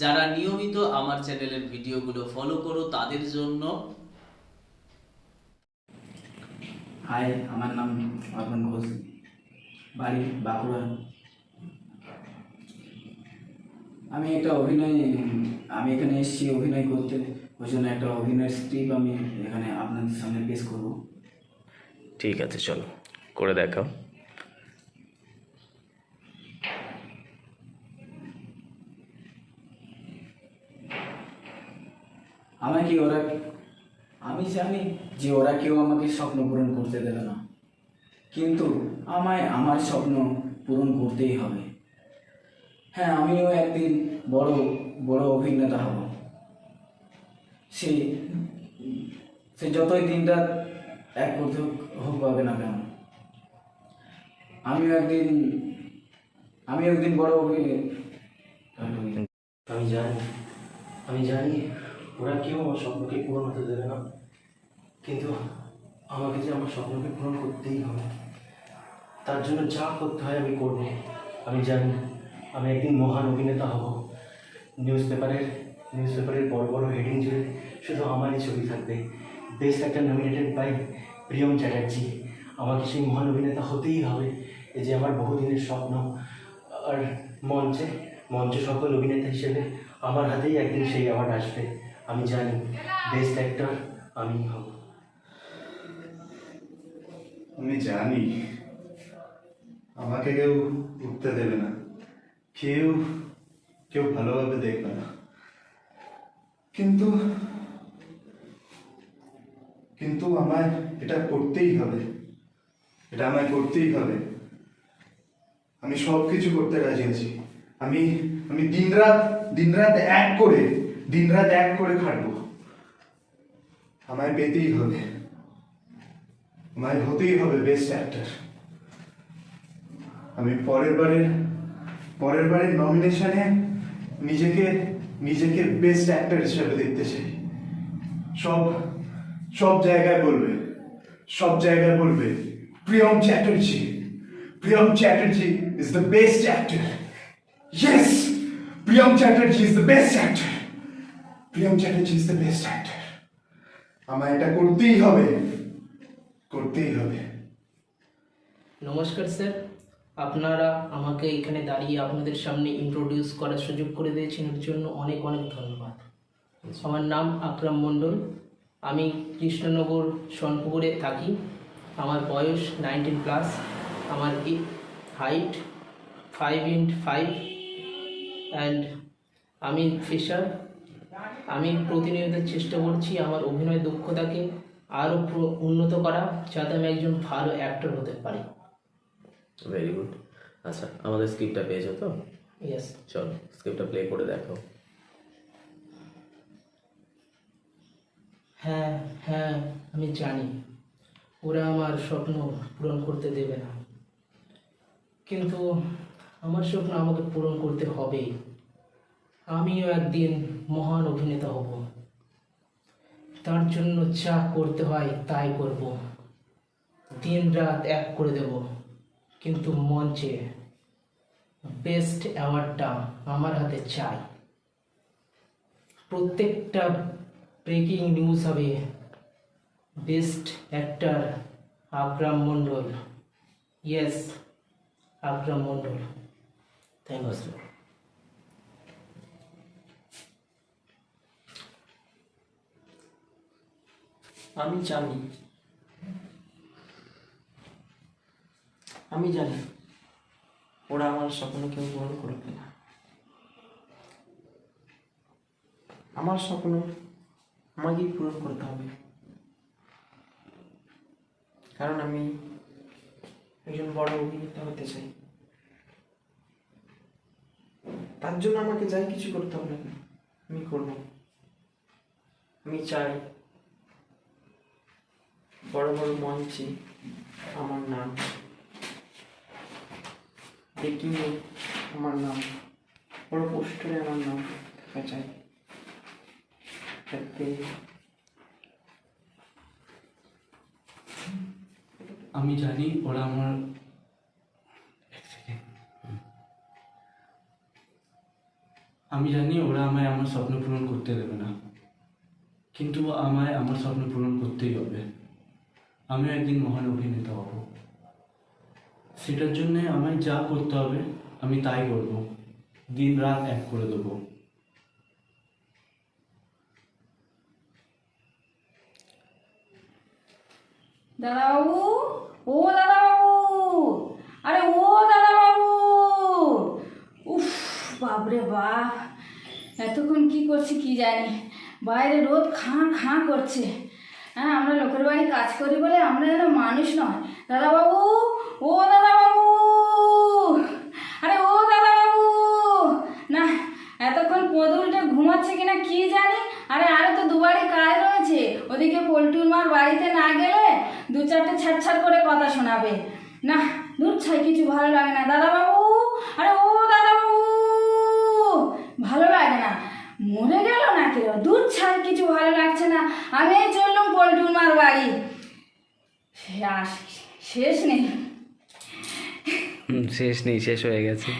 যারা নিয়মিত আমার চ্যানেলের ভিডিওগুলো ফলো করো তাদের জন্য হাই আমার নাম অর্পণ ঘোষ। বাড়ি বাঁকুড়া। আমি একটা অভিনয় আমি এখানে এসেছি অভিনয় করতে। ওই জন্য একটা অভিনয় স্ক্রিপ্ট আমি এখানে আপনাদের সামনে পেশ করব। ঠিক আছে চলো। করে দেখাও। আমাকে ওরা আমি জানি যে ওরা কেউ আমাকে স্বপ্ন পূরণ করতে দেবে না। কিন্তু আমায় আমার স্বপ্ন পূরণ করতেই হবে। হ্যাঁ আমিও একদিন বড় বড় অভিনেতা হব। সে সে যতই দিনটা এক করতে হোক হোক পাবে না কেন, আমিও একদিন আমি একদিন বড় অভিনেতা আমি জানি আমি জানি ওরা কেউ আমার স্বপ্নকে পূরণ হতে দেবে না। কিন্তু আমাকে যে আমার স্বপ্নকে পূরণ করতেই হবে, তার জন্য যা করতে হয় আমি করব। আমি জানি, আমি একদিন মহান অভিনেতা হব। নিউজ পেপারের নিউজ পেপারের বড় বড় হেডিং জুড়ে শুধু আমারই ছবি থাকবে। বেস্ট একটা নমিনেটেড বাই প্রিয়ম চ্যাটার্জি। আমাকে সেই মহান অভিনেতা হতেই হবে। এই যে আমার বহুদিনের স্বপ্ন। আর মঞ্চে মঞ্চে সকল অভিনেতা হিসেবে আমার হাতেই একদিন সেই অ্যাওয়ার্ড আসবে। আমি জানি বেস্ট অ্যাক্টর আমি হব। আমি জানি, আমাকে কেউ উঠতে দেবে না। কেউ কেউ ভালোভাবে দেখবে না। কিন্তু কিন্তু আমায় এটা করতেই হবে। এটা আমায় করতেই হবে। আমি সব কিছু করতে রাজি আছি। আমি আমি দিনরাত দিনরাত এক করে দিনরাত এক করে খাটবো। আমায় পেতেই হবে। আমায় হতেই হবে বেস্ট অ্যাক্টর আমি পরের বারের পরের বারের নমিনেশনে নিজেকে নিজেকে বেস্ট অ্যাক্টর হিসেবে দেখতে চাই। সব সব জায়গায় বলবে, সব জায়গায় বলবে, Priyam Chatterjee Priyam Chatterjee is the best actor yes Priyam Chatterjee is the best actor Priyam Chatterjee is the best actor আমায় এটা করতেই হবে। করতেই হবে। নমস্কার স্যার। আপনারা আমাকে এখানে দাঁড়িয়ে আপনাদের সামনে ইন্ট্রোডিউস করার সুযোগ করে দিয়েছেন, এর জন্য অনেক অনেক ধন্যবাদ। আমার নাম আকরাম মণ্ডল। আমি কৃষ্ণনগর, সোনপুকুরে থাকি। আমার বয়স নাইনটিন প্লাস আমার height five int five and আমি ফিশার আমি প্রতিনিয়ত চেষ্টা করছি আমার অভিনয় দক্ষতাকে আরও উন্নত করা যাতে আমি একজন ভালো অ্যাক্টর হতে পারি। ভেরি গুড আচ্ছা আমাদের স্ক্রিপ্টটা পেয়েছ তো? ইয়েস চলো স্ক্রিপ্টটা প্লে করে দেখো। হ্যাঁ হ্যাঁ আমি জানি। ওরা আমার স্বপ্ন পূরণ করতে দেবে না। কিন্তু আমার স্বপ্ন আমাকে পূরণ করতে হবে আমিও একদিন মহান অভিনেতা হব। তার জন্য যা করতে হয় তাই করব। দিন রাত এক করে দেব। কিন্তু মঞ্চে বেস্ট অ্যাওয়ার্ডটা আমার হাতে চাই। প্রত্যেকটা ব্রেকিং নিউজ হবে best actor Akram Mondal. Yes Akram Mondal. Thank you আমি জানি। আমি জানি। ওরা আমার স্বপ্ন কেউ পূরণ করবে না। আমার স্বপ্ন আমাকেই পূরণ করতে হবে। কারণ আমি একজন বড় অভিনেতা হতে চাই। তার জন্য আমাকে যাই কিছু করতে হবে আমি করব। আমি চাই বড় বড় মঞ্চে আমার নাম। ডেকিংয়ে আমার নাম। বড় পোস্টারে আমার নাম থাকা চাই যাতে আমি জানি ওরা আমার আমি জানি ওরা আমায় আমার স্বপ্ন পূরণ করতে দেবে না। কিন্তু আমায় আমার স্বপ্ন পূরণ করতেই হবে। আমিও একদিন মহান অভিনেতা হব। সেটার জন্যে আমায় যা করতে হবে, আমি তাই করব। দিন রাত এক করে দেবো। দাদাবাবু, ও দাদাবাবু, আরে ও দাদাবাবু! উফ, বাপরে বাপ, এতক্ষণ কি করছি কি জানি? বাইরে রোদ খাঁ খাঁ করছে। হ্যাঁ আমরা লোকের বাড়ি কাজ করি বলে আমরা যেন মানুষ নয়। দাদাবাবু, ও দাদাবাবু, আরে ও দাদাবাবু, না, এতক্ষণ পদুলটা ঘুমাচ্ছে কিনা কি জানি? আরে, আরও তো দুবারই কাজ রয়েছে। ওদিকে পল্টুর মার বাড়িতে না গেলে দু চারটে ছাড় করে কথা শোনাবে। না দূর ছাই, কিছু ভালো লাগে না। দাদাবাবু, আরে ও দাদাবাবু, ভালো লাগে না। মরে গেল না কেউ দূর ছাই, কিছু ভালো লাগছে না আমি চললাম পল্টুর মার বাড়ি। শেষ নেই। শেষ নেই শেষ হয়ে গেছে।